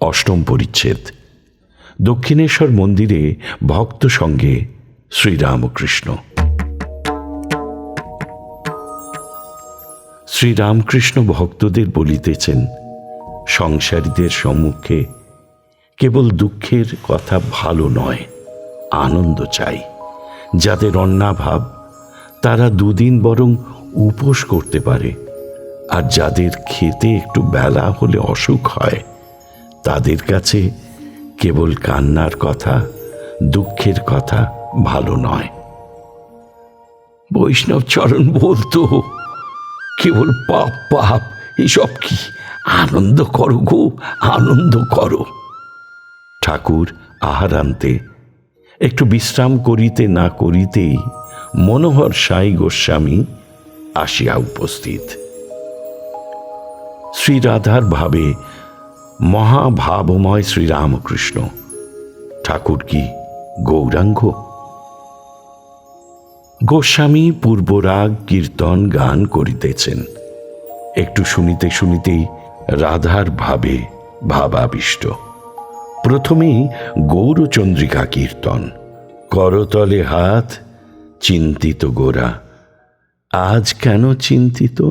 অষ্টম পরিচ্ছেদ। দক্ষিণেশ্বর মন্দিরে ভক্ত সঙ্গে শ্রীরামকৃষ্ণ। শ্রীরামকৃষ্ণ ভক্তদের বলিতেছেন, সংসারীদের সম্মুখে কেবল দুঃখের কথা ভালো নয়। আনন্দ চাই। যাদের অন্নাভাব তারা দুদিন বরং উপোস করতে পারে। আর যাদের খেতে একটু বেলা হলে অসুখ হয়, তাদের কাছে কেবল কান্নার কথা, দুঃখের কথা ভালো নয়। বৈষ্ণব চরণ বলতো কেবল পাপ পাপ। এসব কি? আনন্দ করো গো, আনন্দ করো। ঠাকুর আহার আনতে একটু বিশ্রাম করিতে না করিতেই মনোহর সাই গোস্বামী আসিয়া উপস্থিত। শ্রীরাধার ভাবে মহাভাবময় শ্রীরামকৃষ্ণ, ঠাকুর কি গৌরাঙ্গ? গোস্বামী পূর্বরাগ কীর্তন গান করিতেছেন। একটু শুনিতে শুনিতেই রাধার ভাবে ভাবাবিষ্ট। প্রথমেই গৌরচন্দ্রিকা কীর্তন। করতলে হাত, চিন্তিত গোরা। আজ কেন চিন্তিত?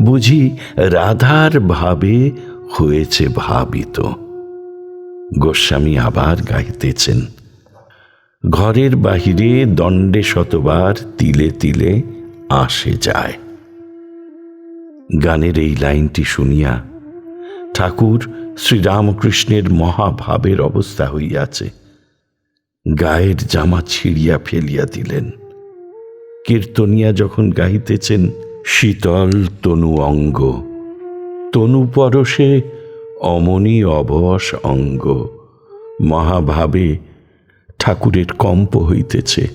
বুঝি রাধার ভাবে হয়েছে ভাবিত। গোস্বামী আবার গাইতেছেন। ঘরের বাহিরে দণ্ডে শতবার তিলে তিলে আসে যায়। গানের এই লাইনটি শুনিয়া ঠাকুর শ্রীরামকৃষ্ণের মহাভাবের অবস্থা হইয়াছে। গায়ের জামা ছিঁড়িয়া ফেলিয়া দিলেন। কীর্তনিয়া যখন গাইতেছেন শীতল তনু অঙ্গ। তনু পরশে অমনি অবশ অঙ্গ। মহাভাবে ঠাকুরের কম্প হইতেছে।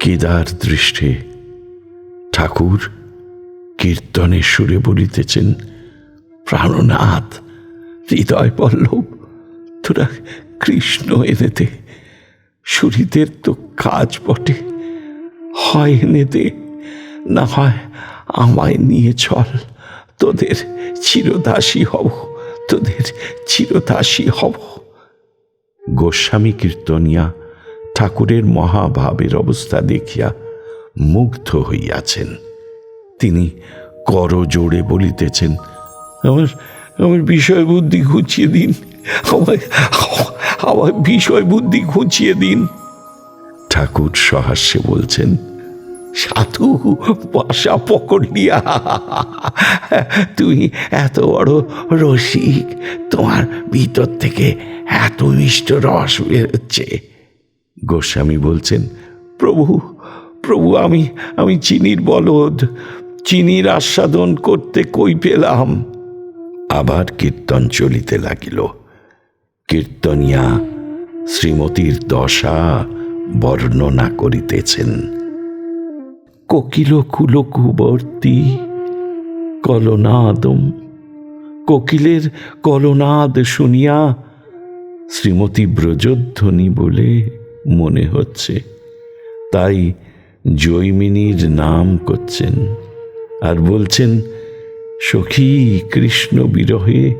কেদার দৃষ্টে ঠাকুর কীর্তনের সুরে বলিতেছেন প্রাণনাথ, হৃদয় পল্লব, তোরা কৃষ্ণ এনেতে সুরীদের তো কাজ বটে। হয় এনে দে না হয় আমায় নিয়ে চল। তোদের চিরদাসী হব, তোদের চিরদাসী হব। গোস্বামী কীর্তনিয়া, ঠাকুরের মহাভাবের অবস্থা দেখিয়া মুগ্ধ হইয়াছেন। তিনি কর জোড়ে বলিতেছেন আমার আমার বিষয় বুদ্ধি ঘুচিয়ে দিন। আমার আমার বিষয় বুদ্ধি ঘুচিয়ে দিন। ঠাকুর সহাস্যে বলছেন, সাধু, বাসা পকড়িয়া তুই এত বড় রসিক, তোমার ভিতর থেকে এত মিষ্ট রস বেরোচ্ছে গোস্বামী বলছেন, প্রভু প্রভু, আমি আমি চিনির বলদ। চিনির আস্বাদন করতে কই পেলাম? আবার কীর্তন চলিতে লাগিল। কীর্তনিয়া শ্রীমতীর দশা বর্ণনা করিতেছেন। কোকিল কুলকুবর্তী কলনাদম। কোকিলের কলনাদ শুনিয়া শ্রীমতী ব্রজধ্বনি বলে মনে হচ্ছে, তাই জৈমিনীর নাম করছেন। আর বলছেন সখী, কৃষ্ণ বিরহে,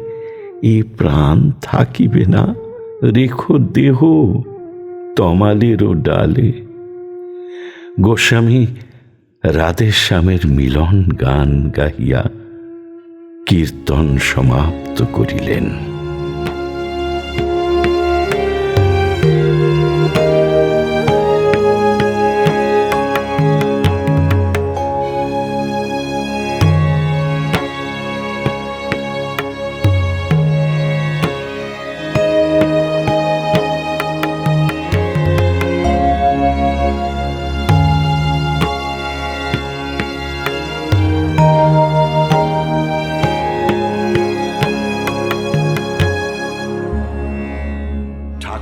এ প্রাণ থাকিবে না। রেখো দেহ তমালেরও ডালে। গোস্বামী, রাধেশ্যামের মিলন গান গাহিয়া কীর্তন সমাপ্ত করিলেন।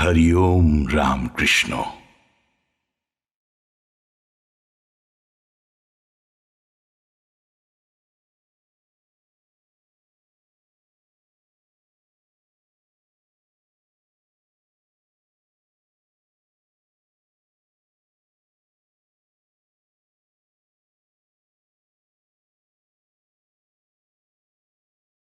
हरिओम राम कृष्णो